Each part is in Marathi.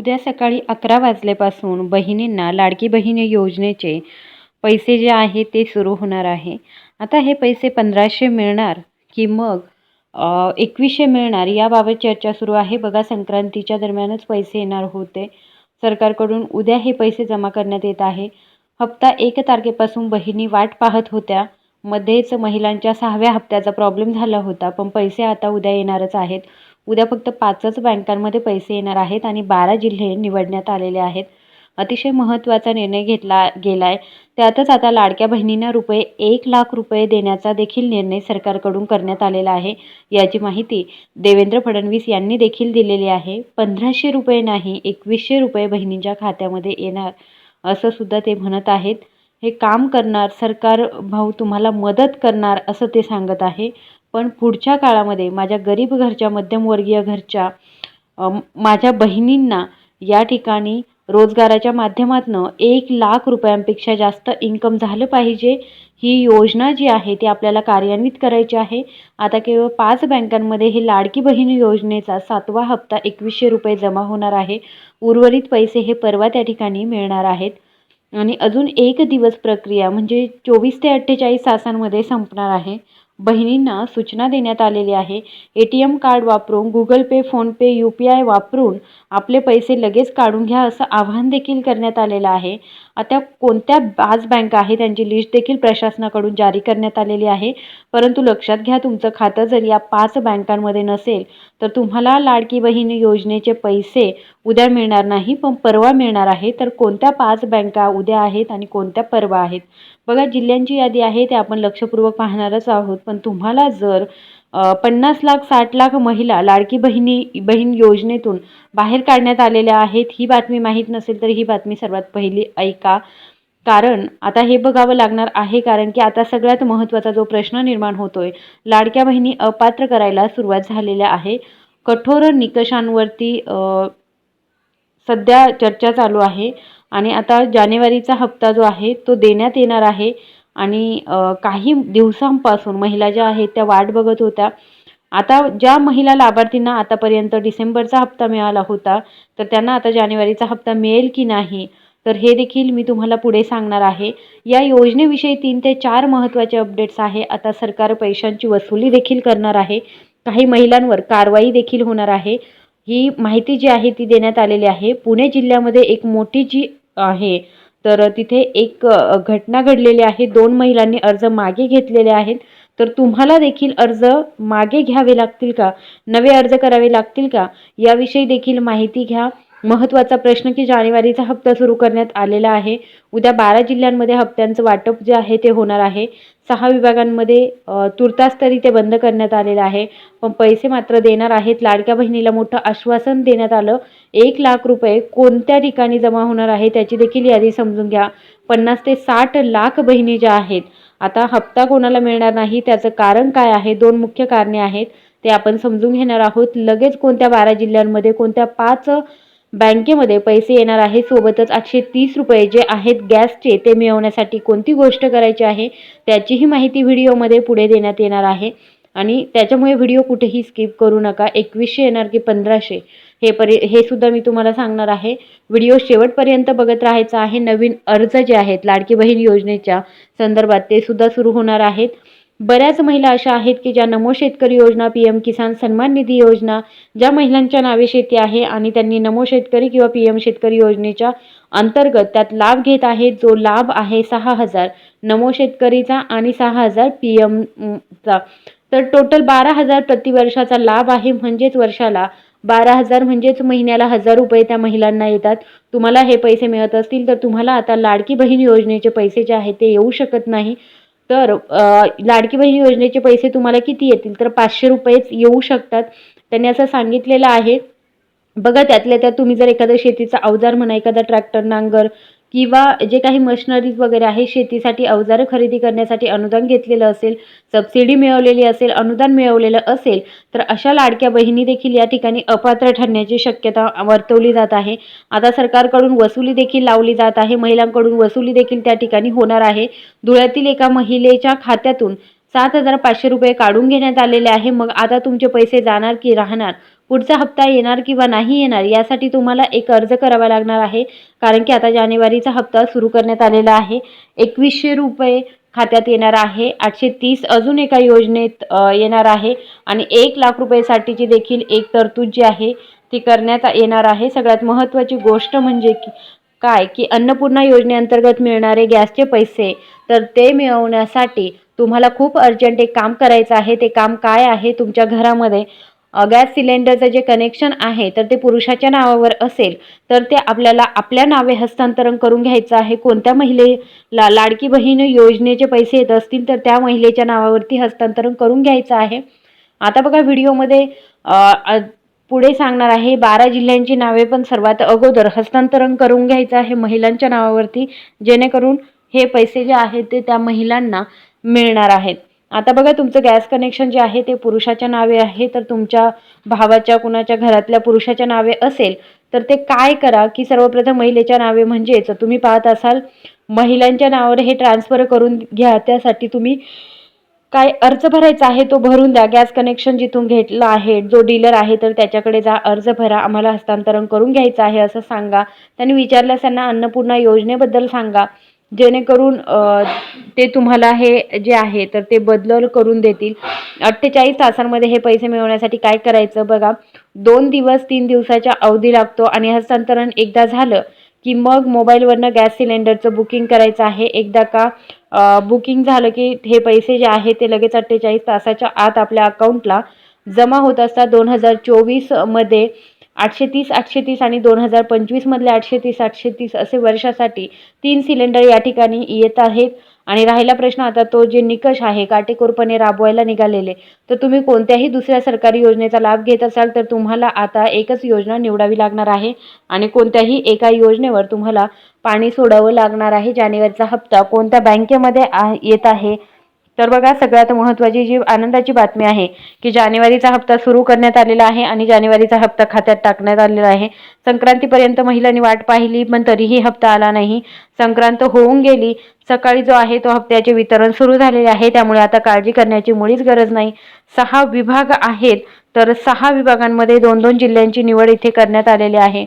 उद्या सकाळी अकरा वाजल्यापासून बहिणींना लाडकी बहीण योजनेचे पैसे जे आहे ते सुरू होणार आहे. आता हे पैसे पंधराशे मिळणार की मग एकवीसशे मिळणार याबाबत चर्चा सुरू आहे. बघा संक्रांतीच्या दरम्यानच पैसे येणार होते. सरकारकडून उद्या हे पैसे जमा करण्यात येत आहे. हप्ता एक तारखेपासून बहिणी वाट पाहत होत्या. मध्येच महिलांच्या सहाव्या हप्त्याचा प्रॉब्लेम झाला होता. पण पैसे आता उद्या येणारच आहेत. उद्या फक्त पाचच बँकांमध्ये पैसे येणार आहेत आणि बारा जिल्हे निवडण्यात आलेले आहेत. अतिशय महत्त्वाचा निर्णय घेतला गेला आहे त्यातच आता लाडक्या बहिणींना रुपये एक लाख रुपये देण्याचा देखील निर्णय सरकारकडून करण्यात आलेला आहे याची माहिती देवेंद्र फडणवीस यांनी देखील दिलेली आहे. पंधराशे रुपये नाही एकवीसशे रुपये बहिणींच्या खात्यामध्ये येणार असं सुद्धा ते म्हणत आहेत. हे काम करणार सरकार भाऊ तुम्हाला मदत करणार असं ते सांगत आहे. पण पुढच्या काळामध्ये माझ्या गरीब घरच्या मध्यमवर्गीय घरच्या माझ्या बहिणींना या ठिकाणी रोजगाराच्या माध्यमातून एक लाख रुपयांपेक्षा जास्त इन्कम झालं पाहिजे. ही योजना जी आहे ती आपल्याला कार्यान्वित करायची आहे. आता केवळ पाच बँकांमध्ये हे लाडकी बहीण योजनेचा सातवा हप्ता एकवीसशे रुपये जमा होणार आहे. उर्वरित पैसे हे परवा त्या ठिकाणी मिळणार आहेत. आणि अजून एक दिवस प्रक्रिया म्हणजे चोवीस ते अठ्ठेचाळीस तासांमध्ये संपणार आहे. बहिणींना सूचना देण्यात आलेली आहे. ए टी एम कार्ड वापरून Google Pay PhonePe U P I वापरून आपले पैसे लगेच काढून घ्या असं आवाहन देखील करण्यात आलेलं आहे. आता कोणत्या पाच बँका आहे त्यांची लिस्ट देखील प्रशासनाकडून जारी करण्यात आलेली आहे. परंतु लक्षात घ्या तुमचं खातं जर या पाच बँकांमध्ये नसेल तर तुम्हाला लाडकी बहीण योजनेचे पैसे उद्या मिळणार नाही पण परवा मिळणार आहे. तर कोणत्या पाच बँका उद्या आहेत आणि कोणत्या परवा आहेत? बघा जिल्ह्यांची यादी आहे ते आपण लक्षपूर्वक पाहणारच आहोत. पण तुम्हाला जर पन्नास लाख साठ लाख महिला लाडकी बहिणी बहीण योजनेतून बाहेर काढण्यात आलेल्या आहेत. ही बातमी माहीत नसेल तर ही बातमी सर्वात पहिली ऐका. कारण आता हे बघावं लागणार आहे कारण की आता सगळ्यात महत्त्वाचा जो प्रश्न निर्माण होतोय लाडक्या बहिणी अपात्र करायला सुरुवात झालेल्या आहे. कठोर निकषांवरती सध्या चर्चा चालू आहे आणि आता जानेवारीचा हप्ता जो आहे तो देण्यात येणार आहे. आणि काही दिवसांपासून महिला ज्या आहेत त्या वाट बघत होत्या. आता ज्या महिला लाभार्थींना आतापर्यंत डिसेंबरचा हप्ता मिळाला होता तर त्यांना आता जानेवारीचा हप्ता मिळेल की नाही? तर हे देखील मी तुम्हाला पुढे सांगणार आहे. या योजनेविषयी तीन ते चार महत्त्वाचे अपडेट्स आहे. आता सरकार पैशांची वसुली देखील करणार आहे. काही महिलांवर कारवाई देखील होणार आहे. ही माहिती जी आहे ती देण्यात आलेली आहे. पुणे जिल्ह्यामध्ये एक मोठी जी आहे तर तिथे एक घटना घडलेली आहे. दोन महिलांनी अर्ज मागे घेतलेले आहेत. तर तुम्हाला देखील अर्ज मागे घ्यावे लागतील का? नवे अर्ज करावे लागतील का? याविषयी देखील माहिती घ्या. महत्त्वाचा प्रश्न की जानेवारीचा हप्ता सुरू करण्यात आलेला आहे. उद्या बारा जिल्ह्यांमध्ये हप्त्यांचं वाटप जे आहे ते होणार आहे. सहा विभागांमध्ये तुर्तास तरी ते बंद करण्यात आलेलं आहे. पण पैसे मात्र देणार आहेत. लाडक्या बहिणीला मोठं आश्वासन देण्यात आलं. एक लाख रुपये कोणत्या ठिकाणी जमा होणार आहे त्याची देखील यादी समजून घ्या. पन्नास ते साठ लाख बहिणी ज्या आहेत आता हप्ता कोणाला मिळणार नाही त्याचं कारण काय आहे? दोन मुख्य कारणे आहेत. ते आपण समजून घेणार आहोत. लगेच कोणत्या बारा जिल्ह्यांमध्ये कोणत्या पाच बँकेमध्ये पैसे येणार आहे सोबतच आठशे तीस रुपये जे आहेत गॅसचे ते मिळवण्यासाठी कोणती गोष्ट करायची आहे? त्याचीही माहिती व्हिडिओमध्ये पुढे देण्यात येणार आहे. आणि त्याच्यामुळे व्हिडिओ कुठेही स्किप करू नका. एकवीसशे येणार की पंधराशे? हे परि हे सुद्धा मी तुम्हाला सांगणार आहे. व्हिडिओ शेवटपर्यंत बघत राहायचा आहे. नवीन अर्ज जे आहेत लाडकी बहीण योजनेच्या संदर्भात ते सुद्धा सुरू होणार आहेत. बऱ्याच महिला अशा आहेत की ज्या नमो शेतकरी योजना पी एम किसान सन्मान निधी योजना ज्या महिलांच्या नावे शेती आहे आणि त्यांनी नमो शेतकरी किंवा पी एम शेतकरी योजनेच्या अंतर्गत त्यात लाभ घेत आहेत. जो लाभ आहे सहा हजार नमो शेतकरीचा आणि सहा हजार पी एमचा तर टोटल बारा हजार प्रतिवर्षाचा लाभ आहे म्हणजेच वर्षाला बारा हजार म्हणजेच महिन्याला हजार रुपये त्या महिलांना येतात. तुम्हाला हे पैसे मिळत असतील तर तुम्हाला आता लाडकी बहीण योजनेचे पैसे जे आहेत ते येऊ शकत नाही. तर लाडकी बहीण योजनेचे पैसे तुम्हाला किती येतील? तर पाचशे रुपयेच येऊ शकतात. त्यांनी असं सांगितलेलं आहे. बघा त्यातल्या त्यात तुम्ही जर एखादं शेतीचा अवजार म्हणा एखादा ट्रॅक्टर नांगर किंवा जे काही मशिनरीज वगैरे आहे शेतीसाठी अवजारं खरेदी करण्यासाठी अनुदान घेतलेलं असेल सबसिडी मिळवलेली असेल अनुदान मिळवलेलं असेल तर अशा लाडक्या बहिणी देखील या ठिकाणी अपात्र ठरण्याची शक्यता वर्तवली जात आहे. आता सरकारकडून वसुली देखील लावली जात आहे महिलांकडून वसुली देखील त्या ठिकाणी होणार आहे. धुळ्यातील एका महिलेच्या खात्यातून सात हजार पाचशे रुपये काढून घेण्यात आलेले आहे. मग आता तुमचे पैसे जाणार की राहणार? पुढचा हप्ता येणार किंवा नाही येणार यासाठी तुम्हाला एक अर्ज करावा लागणार आहे. कारण की आता जानेवारीचा हप्ता सुरू करण्यात आलेला आहे. एकवीसशे रुपये खात्यात येणार आहे. आठशे तीस अजून एका योजनेत येणार आहे. आणि एक लाख रुपयेसाठीची देखील एक तरतूद जी आहे ती करण्यात येणार आहे. सगळ्यात महत्त्वाची गोष्ट म्हणजे की काय? की अन्नपूर्णा योजनेअंतर्गत मिळणारे गॅसचे पैसे तर ते मिळवण्यासाठी तुम्हाला खूप अर्जंट एक काम करायचं आहे. ते काम काय आहे तुमच्या घरामध्ये? गॅस सिलेंडरचं जे कनेक्शन आहे तर ते पुरुषाच्या नावावर असेल तर ते आपल्याला आपल्या नावे हस्तांतरण करून घ्यायचं आहे. कोणत्या महिलेला लाडकी बहीण योजनेचे पैसे येत असतील तर त्या महिलेच्या नावावरती हस्तांतरण करून घ्यायचं आहे. आता बघा व्हिडिओमध्ये पुढे सांगणार आहे बारा जिल्ह्यांची नावे पण सर्वात अगोदर हस्तांतरण करून घ्यायचं आहे महिलांच्या नावावरती जेणेकरून हे पैसे जे आहेत ते त्या महिलांना मिळणार आहेत. आता बघा तुमचं गॅस कनेक्शन जे आहे ते पुरुषाच्या नावे आहे तर तुमच्या भावाच्या कुणाच्या घरातल्या पुरुषाच्या नावे असेल तर ते काय करा की सर्वप्रथम महिलेच्या नावे म्हणजेच तुम्ही पाहत असाल महिलांच्या नावावर हे ट्रान्सफर करून घ्या त्यासाठी तुम्ही काय अर्ज भरायचा आहे तो भरून द्या. गॅस कनेक्शन जिथून घेतलं आहे जो डीलर आहे तर त्याच्याकडे जा अर्ज भरा आम्हाला हस्तांतरण करून घ्यायचं आहे असं सांगा. त्यांनी विचारल्यास त्यांना अन्नपूर्णा योजनेबद्दल सांगा. जेणेकरून ते तुम्हाला हे जे आहे तर ते बदल करून देतील. अठ्ठेचाळीस तासांमध्ये हे पैसे मिळवण्यासाठी काय करायचं बघा. दोन दिवस तीन दिवसाच्या अवधी लागतो आणि हस्तांतरण एकदा झालं की मग मोबाईलवरनं गॅस सिलेंडरचं बुकिंग करायचं आहे. एकदा का बुकिंग झालं की हे पैसे जे आहे ते लगेच अठ्ठेचाळीस तासाच्या आत आपल्या अकाउंटला जमा होत असतात. दोन हजार चोवीसमध्ये आठशे तीस आठशे तीस आणि दोन हजार पंचवीसमधले आठशे तीस आठशे तीस असे वर्षासाठी तीन सिलेंडर या ठिकाणी येत आहेत. आणि राहिला प्रश्न आता तो जे निकष आहे काटेकोरपणे राबवायला निघालेले तर तुम्ही कोणत्याही दुसऱ्या सरकारी योजनेचा लाभ घेत असाल तर तुम्हाला आता एकच योजना निवडावी लागणार आहे. आणि कोणत्याही एका योजनेवर तुम्हाला पाणी सोडावं लागणार आहे. जानेवारीचा हप्ता कोणत्या बँकेमध्ये आ येत आहे? तर बघा सगळ्यात महत्त्वाची जी आनंदाची बातमी आहे की जानेवारीचा हप्ता सुरू करण्यात आलेला आहे आणि जानेवारीचा हप्ता खात्यात टाकण्यात आलेला आहे. संक्रांतीपर्यंत महिलांनी वाट पाहिली पण तरीही हप्ता आला नाही. संक्रांत होऊन गेली. सकाळी जो आहे तो हप्त्याचे वितरण सुरू झालेले आहे. त्यामुळे आता काळजी करण्याची मुळीच गरज नाही. सहा विभाग आहेत तर सहा विभागांमध्ये दोन दोन जिल्ह्यांची निवड इथे करण्यात आलेली आहे.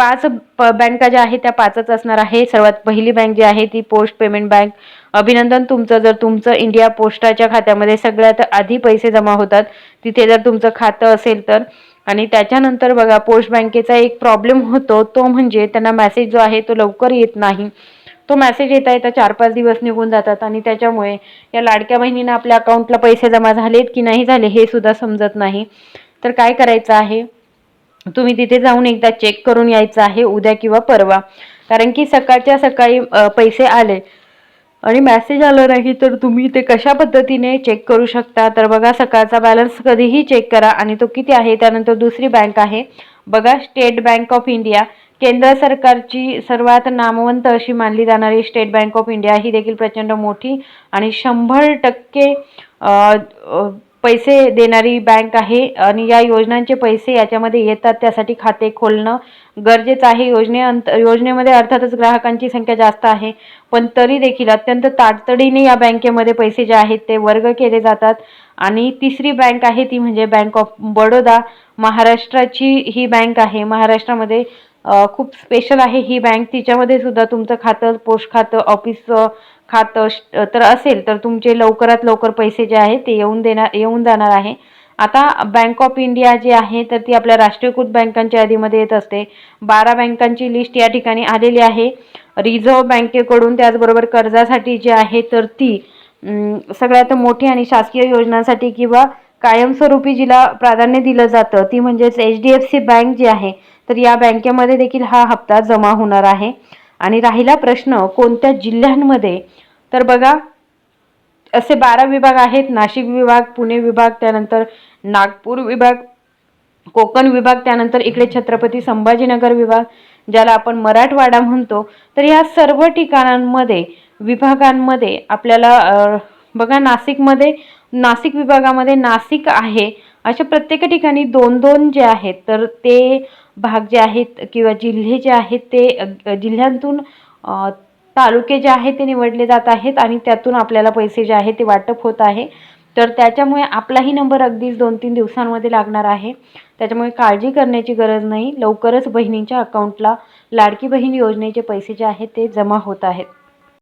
पाच प बँका ज्या आहेत त्या पाचच असणार आहे. सर्वात पहिली बँक जी आहे ती पोस्ट पेमेंट बँक. अभिनंदन तुमचं जर तुमचं इंडिया पोस्टाच्या खात्यामध्ये सगळ्यात आधी पैसे जमा होतात तिथे जर तुमचं खातं असेल तर. आणि त्याच्यानंतर बघा पोस्ट बँकेचा एक प्रॉब्लेम होतो तो म्हणजे त्यांना मॅसेज जो आहे तो लवकर येत नाही. तो मॅसेज येता येता चार पाच दिवस निघून जातात आणि त्याच्यामुळे या लाडक्या बहिणींना आपल्या अकाउंटला पैसे जमा झालेत की नाही झाले हे सुद्धा समजत नाही. तर काय करायचं आहे? तुम्ही तिथे जाऊन एकदा चेक करून यायचं आहे उद्या किंवा परवा. कारण की सकाळच्या सकाळी पैसे आले. आणि मॅसेज आलं नाही तर तुम्ही ते कशा पद्धतीने चेक करू शकता? तर बघा सकाळचा बॅलन्स कधीही चेक करा. आणि तो किती आहे? त्यानंतर दुसरी बँक आहे. बघा स्टेट बँक ऑफ इंडिया केंद्र सरकारची सर्वात नामवंत अशी मानली जाणारी स्टेट बँक ऑफ इंडिया ही देखील प्रचंड मोठी आणि शंभर टक्के पैसे देणारी बँक आहे आणि या योजनांचे पैसे याच्यामध्ये येतात. त्यासाठी खाते खोलणं गरजेचं आहे. योजने अंत योजनेमध्ये अर्थातच ग्राहकांची संख्या जास्त आहे. पण तरी देखील अत्यंत तातडीने या बँकेमध्ये पैसे जे आहेत ते वर्ग केले जातात. आणि तिसरी बँक आहे ती म्हणजे बँक ऑफ बडोदा महाराष्ट्राची ही बँक आहे. महाराष्ट्रामध्ये खूप स्पेशल आहे ही बँक तिच्यामध्ये सुद्धा तुमचं खातं पोस्ट खातं ऑफिस खातं तर असेल तर तुमचे लवकरात लवकर पैसे जे आहेत ते येऊन देणार येऊन जाणार आहे. आता बँक ऑफ इंडिया जी आहे तर ती आपल्या राष्ट्रीयकृत बँकांच्या यादीमध्ये येत असते. बारा बँकांची लिस्ट या ठिकाणी आलेली आहे. रिझर्व्ह बँकेकडून त्याचबरोबर कर्जासाठी जी आहे तर ती सगळ्यात मोठी आणि शासकीय योजनांसाठी किंवा कायमस्वरूपी जिला प्राधान्य दिलं जातं ती म्हणजेच H D F C bank जी आहे तर या बँकेमध्ये देखील हा हप्ता जमा होणार आहे. आणि राहिला प्रश्न कोणत्या जिल्ह्यांमध्ये? तर बघा असे बारा विभाग आहेत. नाशिक विभाग पुणे विभाग त्यानंतर नागपूर विभाग कोकण विभाग त्यानंतर इकडे छत्रपती संभाजीनगर विभाग ज्याला आपण मराठवाडा म्हणतो. तर या सर्व ठिकाणांमध्ये विभागांमध्ये आपल्याला बघा नाशिकमध्ये नाशिक विभागामध्ये नाशिक आहे. अशा प्रत्येक ठिकाणी दोन दोन जे आहेत तर ते भाग जे आहेत किंवा जिल्हे जे आहेत ते जिल्ह्यांतून तालुके जे आहेत ते निवडले जात आहेत आणि त्यातून आपल्याला पैसे जे आहेत ते वाटप होत आहे. तर त्याच्यामुळे आपलाही नंबर अगदीच दोन तीन दिवसांमध्ये लागणार आहे. त्याच्यामुळे काळजी करण्याची गरज नाही. लवकरच बहिणींच्या अकाउंटला लाडकी बहीण योजनेचे पैसे जे आहेत ते जमा होत आहेत.